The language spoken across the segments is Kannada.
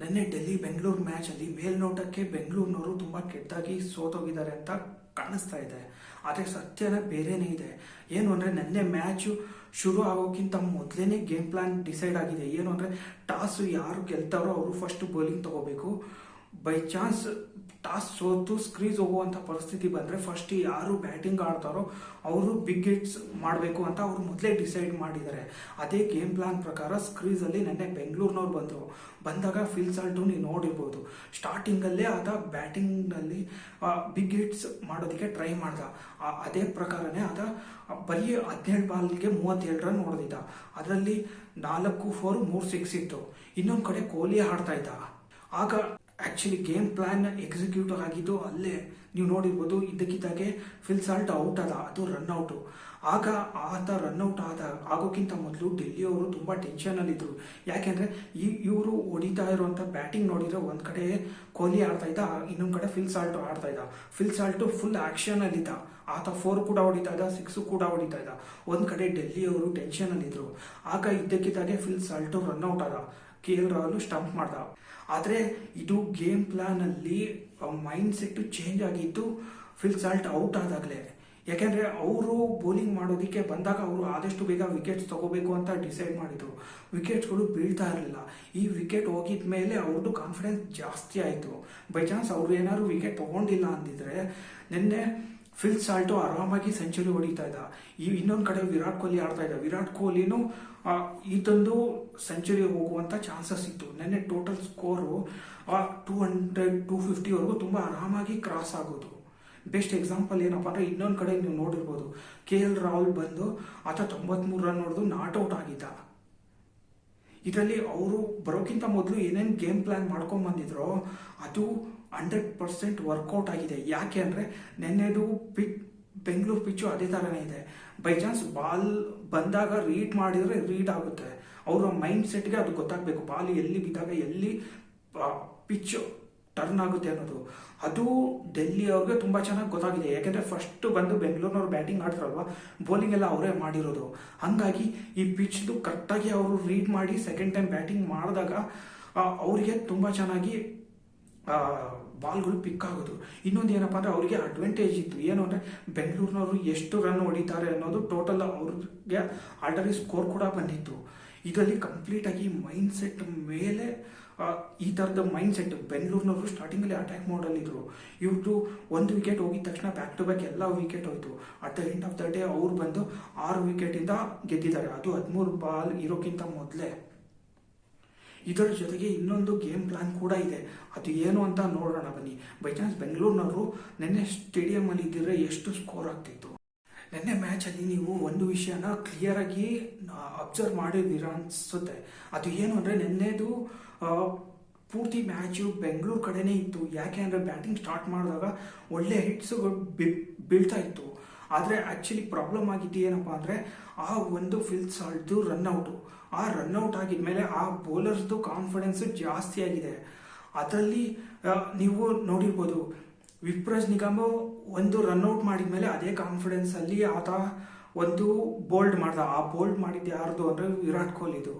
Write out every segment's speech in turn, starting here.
ನಿನ್ನೆ ಡೆಲ್ಲಿ ಬೆಂಗಳೂರು ಮ್ಯಾಚಲ್ಲಿ ಮೇಲ್ನೋಟಕ್ಕೆ ಬೆಂಗಳೂರಿನವರು ತುಂಬ ಕೆಟ್ಟದಾಗಿ ಸೋತೋಗಿದ್ದಾರೆ ಅಂತ ಕಾಣಿಸ್ತಾ ಇದೆ. ಆದರೆ ಸತ್ಯನ ಬೇರೆನೇ ಇದೆ. ಏನು ಅಂದರೆ ನೆನ್ನೆ ಮ್ಯಾಚು ಶುರು ಆಗೋಕ್ಕಿಂತ ಮೊದಲೇ ಗೇಮ್ ಪ್ಲಾನ್ ಡಿಸೈಡ್ ಆಗಿದೆ. ಏನು ಅಂದರೆ ಟಾಸ್ ಯಾರು ಗೆಲ್ತಾರೋ ಅವರು ಫಸ್ಟ್ ಬೌಲಿಂಗ್ ತಗೋಬೇಕು. ಬೈ ಚಾನ್ಸ್ ಟಾಸ್ ಸೋತು ಸ್ಕ್ರೀಸ್ ಹೋಗುವಂಥ ಪರಿಸ್ಥಿತಿ ಬಂದರೆ ಫಸ್ಟ್ ಯಾರು ಬ್ಯಾಟಿಂಗ್ ಆಡ್ತಾರೋ ಅವರು ಬಿಗ್ ಹಿಟ್ಸ್ ಮಾಡಬೇಕು ಅಂತ ಅವರು ಮೊದಲೇ ಡಿಸೈಡ್ ಮಾಡಿದ್ದಾರೆ. ಅದೇ ಗೇಮ್ ಪ್ಲಾನ್ ಪ್ರಕಾರ ಸ್ಕ್ರೀಸಲ್ಲಿ ನೆನ್ನೆ ಬೆಂಗಳೂರಿನವ್ರು ಬಂದರು. ಬಂದಾಗ ಫಿಲ್ ಸಾಲ್ಟು ನೀವು ನೋಡಿರ್ಬೋದು ಸ್ಟಾರ್ಟಿಂಗಲ್ಲೇ ಆತ ಬ್ಯಾಟಿಂಗ್ನಲ್ಲಿ ಬಿಗ್ ಹಿಟ್ಸ್ ಮಾಡೋದಕ್ಕೆ ಟ್ರೈ ಮಾಡ್ದ. ಅದೇ ಪ್ರಕಾರನೇ ಆತ ಬರೀ ಹದಿನೇಳು ಬಾಲ್ಗೆ ಮೂವತ್ತೇಳು ರನ್ ಹೊಡೆದಿದ್ದ. ಅದರಲ್ಲಿ ನಾಲ್ಕು ಫೋರ್ ಮೂರು ಸಿಕ್ಸ್ ಇತ್ತು. ಇನ್ನೊಂದು ಕಡೆ ಕೊಹ್ಲಿ ಆಡ್ತಾ ಇದ್ದ. ಆಗ ಆಕ್ಚುಲಿ ಗೇಮ್ ಪ್ಲಾನ್ ಎಕ್ಸಿಕ್ಯೂಟ್ ಆಗಿದ್ದು ಅಲ್ಲೇ ನೀವು ನೋಡಿರ್ಬೋದು, ಇದ್ದಕ್ಕಿದ್ದಾಗೆ ಫಿಲ್ ಸಾಲ್ಟ್ ಔಟ್ ಅದ ಅದು ರನ್ ಔಟು ಆಗ ಆತ ರನ್ ಔಟ್ ಆದ, ಆಗೋಕ್ಕಿಂತ ಮೊದಲು ಡೆಲ್ಲಿಯವರು ತುಂಬ ಟೆನ್ಷನಲ್ಲಿದ್ದರು ಯಾಕೆಂದರೆ, ಈ ಇವರು ಹೊಡಿತಾ ಇರುವಂಥ ಬ್ಯಾಟಿಂಗ್ ನೋಡಿದರೆ ಒಂದು ಕಡೆ ಕೊಹ್ಲಿ ಆಡ್ತಾ ಇದ್ದ, ಇನ್ನೊಂದು ಕಡೆ ಫಿಲ್ ಸಾಲ್ಟು ಆಡ್ತಾ ಇದ್ದ. ಫಿಲ್ ಸಾಲ್ಟು ಫುಲ್ ಆ್ಯಕ್ಷನಲ್ಲಿದ್ದ ಆತ ಫೋರ್ ಕೂಡ ಹೊಡಿತಾ ಇದ್ದ ಸಿಕ್ಸು ಕೂಡ ಹೊಡಿತಾ ಇದ್ದ. ಒಂದು ಕಡೆ ಡೆಲ್ಲಿಯವರು ಟೆನ್ಷನಲ್ಲಿದ್ದರು ಆಗ ಇದ್ದಕ್ಕಿದ್ದಾಗೆ ಫಿಲ್ ಸಾಲ್ಟು ರನ್ ಔಟ್ ಆದ. ಕೆ ಎಲ್ ರಾಹುಲ್ ಸ್ಟಂಪ್ ಮಾಡ್ದ ಆದರೆ ಇದು ಗೇಮ್ ಪ್ಲಾನಲ್ಲಿ ಮೈಂಡ್ ಸೆಟ್ ಚೇಂಜ್ ಆಗಿದ್ದು ಫಿಲ್ ಸಾಲ್ಟ್ ಔಟ್ ಆದಾಗಲೇ. ಯಾಕೆಂದರೆ ಅವರು ಬೌಲಿಂಗ್ ಮಾಡೋದಕ್ಕೆ ಬಂದಾಗ ಅವರು ಆದಷ್ಟು ಬೇಗ ವಿಕೆಟ್ಸ್ ತಗೋಬೇಕು ಅಂತ ಡಿಸೈಡ್ ಮಾಡಿದರು. ವಿಕೆಟ್ಸ್ಗಳು ಬೀಳ್ತಾ ಇರಲಿಲ್ಲ. ಈ ವಿಕೆಟ್ ಹೋಗಿದ ಮೇಲೆ ಅವ್ರದ್ದು ಕಾನ್ಫಿಡೆನ್ಸ್ ಜಾಸ್ತಿ ಆಯಿತು. ಬೈ ಚಾನ್ಸ್ ಅವ್ರು ಏನಾದ್ರು ವಿಕೆಟ್ ತೊಗೊಂಡಿಲ್ಲ ಅಂದಿದ್ರೆ, ನಿನ್ನೆ ಫಿಲ್ ಸಾಲ್ಟು ಆರಾಮಾಗಿ ಸೆಂಚುರಿ ಹೊಡಿತಾ ಇದ್ದ. ಈ ಇನ್ನೊಂದು ಕಡೆ ವಿರಾಟ್ ಕೊಹ್ಲಿ ಆಡ್ತಾ ಇದ್ದ. ವಿರಾಟ್ ಕೊಹ್ಲಿನೂ ಇದೊಂದು ಸೆಂಚುರಿ ಹೋಗುವಂಥ ಚಾನ್ಸಸ್ ಇತ್ತು. ನೆನ್ನೆ total score two hundred two ಫಿಫ್ಟಿವರೆಗೂ ತುಂಬ ಆರಾಮಾಗಿ ಕ್ರಾಸ್ ಆಗೋದು. ಬೆಸ್ಟ್ ಎಕ್ಸಾಂಪಲ್ ಏನಪ್ಪ ಅಂದರೆ ಇನ್ನೊಂದು ಕಡೆ ನೀವು ನೋಡಿರ್ಬೋದು. ಕೆ ಎಲ್ ರಾಹುಲ್ ಬಂದು ಆತ ತೊಂಬತ್ಮೂರು ರನ್ ಹೊಡೆದು ನಾಟ್ ಔಟ್ ಆಗಿದ್ದ. ಇದರಲ್ಲಿ ಅವರು ಬರೋಕ್ಕಿಂತ ಮೊದಲು ಏನೇನು ಗೇಮ್ ಪ್ಲ್ಯಾನ್ ಮಾಡ್ಕೊಂಡ್ಬಂದಿದ್ರೋ ಅದು ಹಂಡ್ರೆಡ್ ಪರ್ಸೆಂಟ್ ವರ್ಕೌಟ್ ಆಗಿದೆ. ಯಾಕೆ ಅಂದರೆ ನೆನ್ನೆದು ಪಿಚ್, ಬೆಂಗಳೂರು ಪಿಚ್ಚು ಅದೇ ಥರನೇ ಇದೆ. ಬೈ ಚಾನ್ಸ್ ಬಾಲ್ ಬಂದಾಗ ರೀಡ್ ಮಾಡಿದರೆ ರೀಡ್ ಆಗುತ್ತೆ. ಅವರ ಮೈಂಡ್ ಸೆಟ್ಗೆ ಅದು ಗೊತ್ತಾಗಬೇಕು. ಬಾಲ್ ಎಲ್ಲಿ ಬಿದ್ದಾಗ ಎಲ್ಲಿ ಪಿಚ್ ಟರ್ನ್ ಆಗುತ್ತೆ ಅನ್ನೋದು. ಅದು ಡೆಲ್ಲಿ ಅವ್ರಿಗೆ ತುಂಬ ಚೆನ್ನಾಗಿ ಗೊತ್ತಾಗಿದೆ. ಯಾಕೆಂದರೆ ಫಸ್ಟ್ ಬಂದು ಬೆಂಗಳೂರಿನವ್ರು ಬ್ಯಾಟಿಂಗ್ ಆಡ್ತಾರಲ್ವ ಬೌಲಿಂಗ್ ಎಲ್ಲ ಅವರೇ ಮಾಡಿರೋದು. ಹಾಗಾಗಿ ಈ ಪಿಚ್ದು ಕರೆಕ್ಟಾಗಿ ಅವರು ರೀಡ್ ಮಾಡಿ ಸೆಕೆಂಡ್ ಟೈಮ್ ಬ್ಯಾಟಿಂಗ್ ಮಾಡಿದಾಗ ಅವರಿಗೆ ತುಂಬ ಚೆನ್ನಾಗಿ ಬಾಲ್ಗಳು ಪಿಕ್ ಆಗೋದು. ಇನ್ನೊಂದು ಏನಪ್ಪ ಅಂದರೆ ಅವರಿಗೆ ಅಡ್ವಾಂಟೇಜ್ ಇತ್ತು ಏನು ಅಂದರೆ ಬೆಂಗಳೂರಿನವರು ಎಷ್ಟು ರನ್ ಹೊಡಿತಾರೆ ಅನ್ನೋದು ಟೋಟಲ್ ಅವ್ರಿಗೆ ಆಲ್ರೆಡಿ ಸ್ಕೋರ್ ಕೂಡ ಬಂದಿತ್ತು. ಇದರಲ್ಲಿ ಕಂಪ್ಲೀಟಾಗಿ ಮೈಂಡ್ ಸೆಟ್ ಮೇಲೆ ಈ ಥರದ ಮೈಂಡ್ ಸೆಟ್ ಬೆಂಗಳೂರಿನವರು ಸ್ಟಾರ್ಟಿಂಗಲ್ಲಿ ಅಟ್ಯಾಕ್ ಮಾಡಲಿದ್ರು ಇವ್ರದ್ದು ಒಂದು ವಿಕೆಟ್ ಹೋಗಿದ ತಕ್ಷಣ ಬ್ಯಾಕ್ ಟು ಬ್ಯಾಕ್ ಎಲ್ಲ ವಿಕೆಟ್ ಹೋಯಿತು. At the end of the day ಅವ್ರು ಬಂದು ಆರು ವಿಕೆಟಿಂದ ಗೆದ್ದಿದ್ದಾರೆ. ಅದು ಹದಿಮೂರು ಬಾಲ್ ಇರೋಕ್ಕಿಂತ ಮೊದಲೇ. ಇದರ ಜೊತೆಗೆ ಇನ್ನೊಂದು ಗೇಮ್ ಪ್ಲಾನ್ ಕೂಡ ಇದೆ. ಅದು ಏನು ಅಂತ ನೋಡೋಣ ಬನ್ನಿ. ಬೈ ಚಾನ್ಸ್ ಬೆಂಗಳೂರಿನವರು ನಿನ್ನೆ ಸ್ಟೇಡಿಯಮಲ್ಲಿ ಇದ್ದಿದ್ರೆ ಎಷ್ಟು ಸ್ಕೋರ್ ಆಗ್ತಿತ್ತು? ನಿನ್ನೆ ಮ್ಯಾಚಲ್ಲಿ ನೀವು ಒಂದು ವಿಷಯನ ಕ್ಲಿಯರಾಗಿ ಅಬ್ಸರ್ವ್ ಮಾಡಿದ್ದೀರ ಅನಿಸುತ್ತೆ. ಅದು ಏನು ಅಂದರೆ ನಿನ್ನೆದು ಪೂರ್ತಿ ಮ್ಯಾಚು ಬೆಂಗಳೂರು ಕಡೆನೇ ಇತ್ತು. ಯಾಕೆ ಅಂದರೆ ಬ್ಯಾಟಿಂಗ್ ಸ್ಟಾರ್ಟ್ ಮಾಡಿದಾಗ ಒಳ್ಳೆ ಹಿಟ್ಸು ಬೀಳ್ತಾ ಇತ್ತು. ಆದರೆ ಆ್ಯಕ್ಚುಲಿ ಪ್ರಾಬ್ಲಮ್ ಆಗಿದ್ದು ಏನಪ್ಪ ಅಂದರೆ ಆ ಒಂದು ಫಿಲ್ ಸಾಲ್ಟ್ದು ರನ್ಔಟು ಆ ರನ್ಔಟ್ ಆಗಿದ್ಮೇಲೆ ಆ ಬೌಲರ್ಸ್ದು ಕಾನ್ಫಿಡೆನ್ಸು ಜಾಸ್ತಿ ಆಗಿದೆ. ಅದರಲ್ಲಿ ನೀವು ನೋಡಿರ್ಬೋದು, ವಿಪ್ರಜ್ ನಿಗಮ ಒಂದು ರನ್ಔಟ್ ಮಾಡಿದ್ಮೇಲೆ ಅದೇ ಕಾನ್ಫಿಡೆನ್ಸಲ್ಲಿ ಆತ ಒಂದು ಬೋಲ್ಡ್ ಮಾಡ್ದ. ಆ ಬೋಲ್ಡ್ ಮಾಡಿದ್ದು ಯಾರ್ದು ಅಂದರೆ ವಿರಾಟ್ ಕೊಹ್ಲಿದು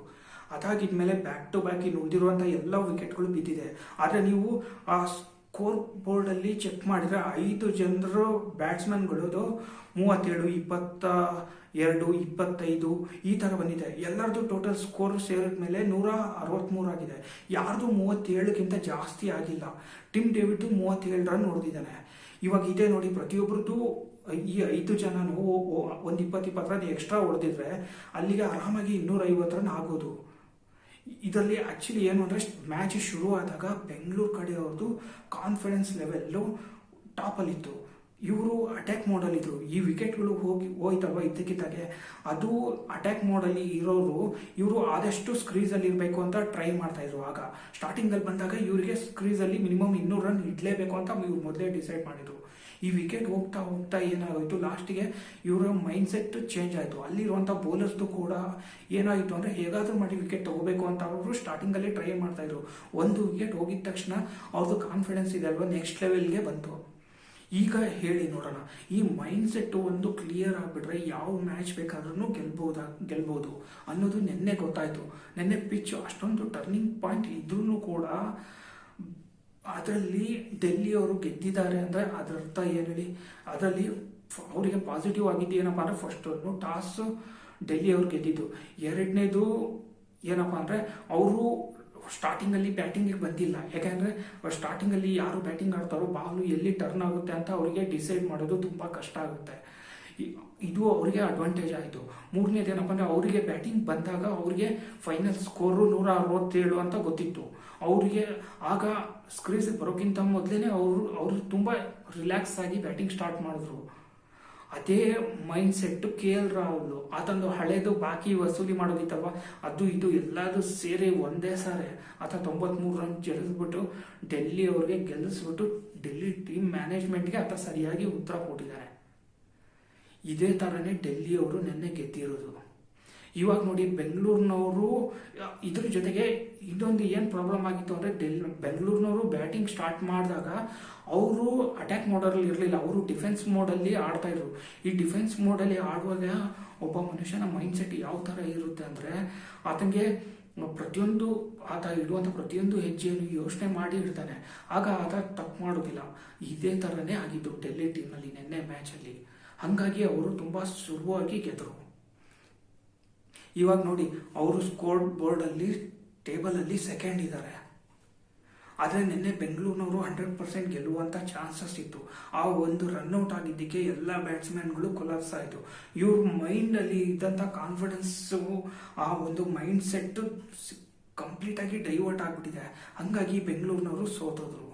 ಅದಾಗಿದ್ಮೇಲೆ ಬ್ಯಾಕ್ ಟು ಬ್ಯಾಕ್ ಇನ್ನು ಉಳಿದಿರುವಂಥ ಎಲ್ಲ ವಿಕೆಟ್ಗಳು ಬಿದ್ದಿದೆ. ಆದರೆ ನೀವು, ಆ ಸ್ಕೋರ್ ಬೋರ್ಡಲ್ಲಿ ಚೆಕ್ ಮಾಡಿದರೆ ಐದು ಜನರು ಬ್ಯಾಟ್ಸ್ಮನ್ಗಳದು ಮೂವತ್ತೇಳು, ಇಪ್ಪತ್ತ ಎರಡು, ಇಪ್ಪತ್ತೈದು ಈ ಥರ ಬಂದಿದೆ. ಎಲ್ಲರದು ಟೋಟಲ್ ಸ್ಕೋರ್ ಸೇರಿದ ಮೇಲೆ ನೂರ ಅರವತ್ತ್ಮೂರು ಆಗಿದೆ. ಯಾರ್ದು ಮೂವತ್ತೇಳಕ್ಕಿಂತ ಜಾಸ್ತಿ ಆಗಿಲ್ಲ. ಟಿಮ್ ಡೇವಿಡ್ದು ಮೂವತ್ತೇಳು ರನ್ ಹೊಡೆದಿದ್ದಾನೆ ಇವಾಗ ಇದೆ ನೋಡಿ ಪ್ರತಿಯೊಬ್ಬರದ್ದು ಈ ಐದು ಜನನು ಒಂದು ಇಪ್ಪತ್ತು ರನ್ ಎಕ್ಸ್ಟ್ರಾ ಹೊಡೆದಿದ್ರೆ ಅಲ್ಲಿಗೆ ಆರಾಮಾಗಿ ಇನ್ನೂರ ಐವತ್ತು ರನ್ ಆಗೋದು. ಇದರಲ್ಲಿ ಆ್ಯಕ್ಚುಲಿ ಏನು ಅಂದರೆ ಮ್ಯಾಚ್ ಶುರು ಆದಾಗ ಬೆಂಗಳೂರು ಕಡೆಯವ್ರದ್ದು ಕಾನ್ಫಿಡೆನ್ಸ್ ಲೆವೆಲ್ಲು ಟಾಪಲ್ಲಿತ್ತು ಇವರು ಅಟ್ಯಾಕ್ ಮೋಡಲ್ಲಿದ್ದರು ಈ ವಿಕೆಟ್ಗಳು ಹೋಗಿ ಹೋಯ್ತಲ್ವ ಇದ್ದಕ್ಕಿದ್ದಾಗೆ? ಅದು ಅಟ್ಯಾಕ್ ಮೋಡಲ್ಲಿ ಇರೋರು ಇವರು ಆದಷ್ಟು ಸ್ಕ್ರೀಸಲ್ಲಿ ಇರಬೇಕು ಅಂತ ಟ್ರೈ ಮಾಡ್ತಾಯಿದ್ರು ಆಗ ಸ್ಟಾರ್ಟಿಂಗಲ್ಲಿ ಬಂದಾಗ ಇವರಿಗೆ ಸ್ಕ್ರೀಸಲ್ಲಿ ಮಿನಿಮಮ್ ಇನ್ನೂರು ರನ್ ಇಡಲೇಬೇಕು ಅಂತ ಇವ್ರು ಮೊದಲೇ ಡಿಸೈಡ್ ಮಾಡಿದ್ರು. ಈ ವಿಕೆಟ್ ಹೋಗ್ತಾ ಹೋಗ್ತಾ ಏನಾಗೋಯ್ತು? ಲಾಸ್ಟಿಗೆ ಇವರ ಮೈಂಡ್ ಸೆಟ್ ಚೇಂಜ್ ಆಯಿತು. ಅಲ್ಲಿರುವಂಥ ಬೌಲರ್ಸ್ದು ಕೂಡ ಏನಾಯಿತು ಅಂದರೆ ಹೇಗಾದರೂ ಮಾಡಿ ವಿಕೆಟ್ ತೊಗೋಬೇಕು ಅಂತ ಅವರು ಸ್ಟಾರ್ಟಿಂಗಲ್ಲಿ ಟ್ರೈ ಮಾಡ್ತಾಯಿದ್ರು ಒಂದು ವಿಕೆಟ್ ಹೋಗಿದ ತಕ್ಷಣ ಅವ್ರದ್ದು ಕಾನ್ಫಿಡೆನ್ಸ್ ಇದೆ ಅಲ್ವಾ? ನೆಕ್ಸ್ಟ್ ಲೆವೆಲ್ಗೆ ಬಂತು. ಈಗ ಹೇಳಿ ನೋಡೋಣ. ಈ ಮೈಂಡ್ ಸೆಟ್ ಒಂದು ಕ್ಲಿಯರ್ ಆಗಿಬಿಟ್ರೆ ಯಾವ ಮ್ಯಾಚ್ ಬೇಕಾದ್ರೂ ಗೆಲ್ಬೋದಾ ಗೆಲ್ಬೋದು ಅನ್ನೋದು ನಿನ್ನೆ ಗೊತ್ತಾಯಿತು. ನಿನ್ನೆ ಪಿಚ್ ಅಷ್ಟೊಂದು ಟರ್ನಿಂಗ್ ಪಾಯಿಂಟ್ ಇದ್ರೂ ಕೂಡ ಅದರಲ್ಲಿ ಡೆಲ್ಲಿ ಅವರು ಗೆದ್ದಿದ್ದಾರೆ ಅಂದರೆ ಅದರ ಅರ್ಥ ಏನು ಹೇಳಿ? ಅದರಲ್ಲಿ ಅವರಿಗೆ ಪಾಸಿಟಿವ್ ಆಗಿದ್ದು ಏನಪ್ಪ ಅಂದರೆ ಫಸ್ಟ್ ಒಂದು ಟಾಸ್ ಡೆಲ್ಲಿ ಅವರು ಗೆದ್ದಿದ್ದು. ಎರಡನೇದು ಏನಪ್ಪ ಅಂದರೆ ಅವರು ಸ್ಟಾರ್ಟಿಂಗಲ್ಲಿ ಬ್ಯಾಟಿಂಗಿಗೆ ಬಂದಿಲ್ಲ. ಯಾಕೆಂದರೆ ಸ್ಟಾರ್ಟಿಂಗಲ್ಲಿ ಯಾರು ಬ್ಯಾಟಿಂಗ್ ಆಡ್ತಾರೋ ಬಾಲು ಎಲ್ಲಿ ಟರ್ನ್ ಆಗುತ್ತೆ ಅಂತ ಅವರಿಗೆ ಡಿಸೈಡ್ ಮಾಡೋದು ತುಂಬ ಕಷ್ಟ ಆಗುತ್ತೆ. ಇದು ಅವರಿಗೆ ಅಡ್ವಾಂಟೇಜ್ ಆಯಿತು. ಮೂರನೇದು ಏನಪ್ಪ ಅಂದರೆ ಅವರಿಗೆ ಬ್ಯಾಟಿಂಗ್ ಬಂದಾಗ ಅವರಿಗೆ ಫೈನಲ್ ಸ್ಕೋರು ನೂರ ಅರವತ್ತೇಳು ಅಂತ ಗೊತ್ತಿತ್ತು. ಅವರಿಗೆ ಆಗ ಸ್ಕ್ರೀಸ್ ಬರೋಕ್ಕಿಂತ ಮೊದಲೇ ಅವರು ಅವರು ತುಂಬ ರಿಲ್ಯಾಕ್ಸ್ ಆಗಿ ಬ್ಯಾಟಿಂಗ್ ಸ್ಟಾರ್ಟ್ ಮಾಡಿದ್ರು. ಅದೇ mind set K L Rahul, ಆತಂದು ಹಳೇದು ಬಾಕಿ ವಸೂಲಿ ಮಾಡೋದಿತ್ತಲ್ವ ಅದು ಇದು ಎಲ್ಲದೂ ಸೇರಿ ಒಂದೇ ಸಾರಿ, ಆತ ತೊಂಬತ್ಮೂರು ರನ್ ಜಡಿಸ್ಬಿಟ್ಟು ಡೆಲ್ಲಿ ಅವ್ರಿಗೆ ಗೆಲ್ಲಿಸ್ಬಿಟ್ಟು ಡೆಲ್ಲಿ ಟೀಮ್ ಮ್ಯಾನೇಜ್ಮೆಂಟ್ಗೆ ಆತ ಸರಿಯಾಗಿ ಉತ್ತರ ಕೊಟ್ಟಿದ್ದಾರೆ. ಇದೇ ಥರನೇ ಡೆಲ್ಲಿ ಅವರು ನಿನ್ನೆ ಗೆದ್ದಿರೋದು. ಇವಾಗ ನೋಡಿ ಬೆಂಗಳೂರಿನವರು ಇದ್ರ ಜೊತೆಗೆ ಇದೊಂದು ಏನು ಪ್ರಾಬ್ಲಮ್ ಆಗಿತ್ತು ಅಂದರೆ ಡೆಲ್, ಬೆಂಗಳೂರಿನವರು ಬ್ಯಾಟಿಂಗ್ ಸ್ಟಾರ್ಟ್ ಮಾಡಿದಾಗ ಅವರು ಅಟ್ಯಾಕ್ ಮೋಡಲ್ಲಿ ಇರಲಿಲ್ಲ, ಅವರು ಡಿಫೆನ್ಸ್ ಮೋಡಲ್ಲಿ ಆಡ್ತಾ ಇದ್ರು. ಈ ಡಿಫೆನ್ಸ್ ಮೋಡಲ್ಲಿ ಆಡುವಾಗ ಒಬ್ಬ ಮನುಷ್ಯನ ಮೈಂಡ್ ಸೆಟ್ ಯಾವ ಥರ ಇರುತ್ತೆ ಅಂದರೆ ಆತನಿಗೆ ಪ್ರತಿಯೊಂದು ಆತ ಇಡುವಂಥ ಪ್ರತಿಯೊಂದು ಹೆಜ್ಜೆಯನ್ನು ಯೋಚನೆ ಮಾಡಿ ಇಡ್ತಾನೆ. ಆಗ ಆತ ತಪ್ಪು ಮಾಡೋದಿಲ್ಲ. ಇದೇ ಥರನೇ ಆಗಿದ್ದು ಡೆಲ್ಲಿ ಟೀಮ್ನಲ್ಲಿ ನಿನ್ನೆ ಮ್ಯಾಚಲ್ಲಿ ಹಾಗಾಗಿ ಅವರು ತುಂಬ ಸುಲಭವಾಗಿ ಗೆದ್ದರು ಇವಾಗ ನೋಡಿ, ಅವರು ಸ್ಕೋರ್ ಬೋರ್ಡಲ್ಲಿ ಟೇಬಲಲ್ಲಿ ಸೆಕೆಂಡ್ ಇದ್ದಾರೆ. ಆದರೆ ನಿನ್ನೆ ಬೆಂಗಳೂರಿನವರು ಹಂಡ್ರೆಡ್ ಪರ್ಸೆಂಟ್ ಗೆಲ್ಲುವಂಥ ಚಾನ್ಸಸ್ ಇತ್ತು. ಆ ಒಂದು ರನ್ಔಟ್ ಆಗಿದ್ದಕ್ಕೆ ಎಲ್ಲ ಬ್ಯಾಟ್ಸ್ಮನ್ಗಳು ಕೊಲಾಪ್ಸ್ ಆಯಿತು. ಇವ್ರ ಮೈಂಡಲ್ಲಿ ಇದ್ದಂಥ ಕಾನ್ಫಿಡೆನ್ಸು ಆ ಒಂದು ಮೈಂಡ್ ಸೆಟ್ಟು ಕಂಪ್ಲೀಟಾಗಿ ಡೈವರ್ಟ್ ಆಗಿಬಿಟ್ಟಿದೆ. ಹಂಗಾಗಿ ಬೆಂಗಳೂರಿನವರು ಸೋತೋದ್ರು.